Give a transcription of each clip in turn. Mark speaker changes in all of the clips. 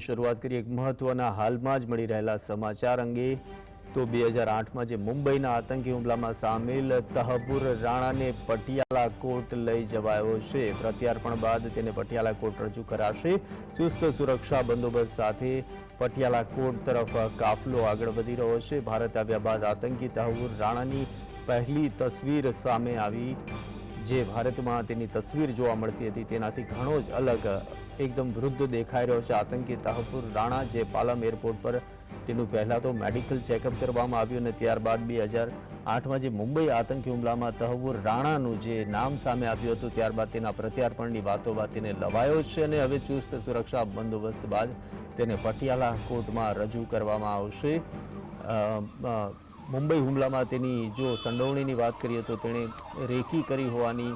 Speaker 1: શરૂઆત કરીએ એક મહત્વના હાલમાં જ મળી રહેલા સમાચાર અંગે. તો બે હજાર આઠમાં જે મુંબઈના આતંકી હુમલામાં સામેલ તહબુર રાણાને પટિયાલા કોર્ટ લઈ જવાયો છે. પ્રત્યાર્પણ બાદ તેને પટિયાલા કોર્ટ રજૂ કરાશે. ચુસ્ત સુરક્ષા બંદોબસ્ત સાથે પટિયાલા કોર્ટ તરફ કાફલો આગળ વધી રહ્યો છે. ભારત આવ્યા બાદ આતંકી તહબુર રાણાની પહેલી તસવીર સામે આવી જે ભારતમાં તેની તસવીર જોવા મળતી હતી, તેનાથી ઘણો જ અલગ, એકદમ વૃદ્ધ દેખાઈ રહ્યો છે. આતંકી તાહપુર રાણા જે પાલમ એરપોર્ટ પર તેનું પહેલાં તો મેડિકલ ચેકઅપ કરવામાં આવ્યું અને ત્યારબાદ બે હજાર આઠમાં જે મુંબઈ આતંકી હુમલામાં તહવુર રાણાનું જે નામ સામે આવ્યું હતું, ત્યારબાદ તેના પ્રત્યાર્પણની વાતો બાદ તેને લવાયો છે અને હવે ચુસ્ત સુરક્ષા બંદોબસ્ત બાદ તેને પટિયાલા કોર્ટમાં રજૂ કરવામાં આવશે. મુંબઈ હુમલામાં તેની જો સંડોવણીની વાત કરીએ તો તેણે રેકી કરી હોવાની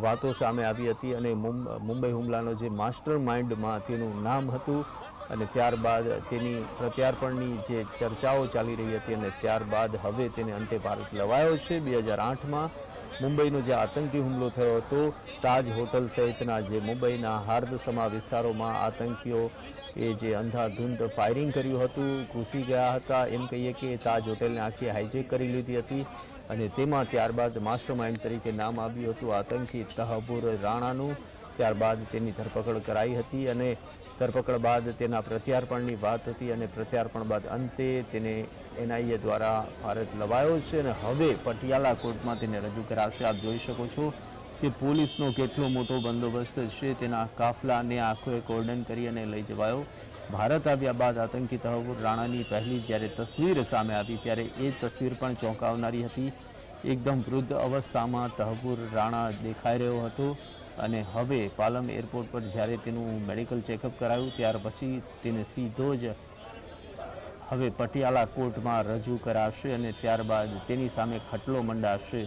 Speaker 1: વાતો સામે આવી હતી અને મુંબ- મુંબઈ હુમલાનો જે માસ્ટર માઇન્ડમાં તેનું નામ હતું અને ત્યારબાદ તેની પ્રત્યાર્પણની જે ચર્ચાઓ ચાલી રહી હતી અને ત્યારબાદ હવે તેને અંતે ભારત લવાયો છે. બે હજાર આઠમાં મુંબઈનો જે આતંકી હુમલો થયો હતો, તાજ હોટલ સહિતના જે મુંબઈના હાર્દસમા વિસ્તારોમાં આતંકીઓ એ જે અંધાધૂંધ ફાયરિંગ કર્યું હતું, ઘૂસી ગયા હતા. એમ કહીએ કે તાજ હોટેલને આખી હાઇજેક કરી લીધી હતી અને તેમાં ત્યારબાદ માસ્ટર માઇન્ડ તરીકે નામ આવ્યું હતું આતંકી તહબુર રાણાનું. ત્યારબાદ તેની ધરપકડ કરાઈ હતી અને ધરપકડ બાદ તેના પ્રત્યાર્પણની વાત હતી અને પ્રત્યાર્પણ બાદ અંતે તેને એનઆઈએ દ્વારા ભારત લવાયો છે અને હવે પટિયાલા કોર્ટમાં તેને રજૂ કરાવશે. આપ જોઈ શકો છો કે પોલીસનો કેટલો મોટો બંદોબસ્ત છે. તેના કાફલાને આખો એક ઓર્ડન કરી અને લઈ જવાયો. ભારત આવ્યા બાદ આતંકી તહવુર રાણાની પહેલી જ્યારે તસવીર સામે આવી ત્યારે એ તસવીર પણ ચોંકાવનારી હતી. એકદમ વૃદ્ધ અવસ્થામાં તહવુર રાણા દેખાઈ રહ્યો હતો. અને હવે પાલમ એરપોર્ટ પર જ્યારે તેનું મેડિકલ ચેકઅપ કરાયું, ત્યાર પછી તેને સીધો જ હવે પટિયાલા કોર્ટમાં રજૂ કરાશે અને ત્યારબાદ તેની સામે ખટલો મંડાશે.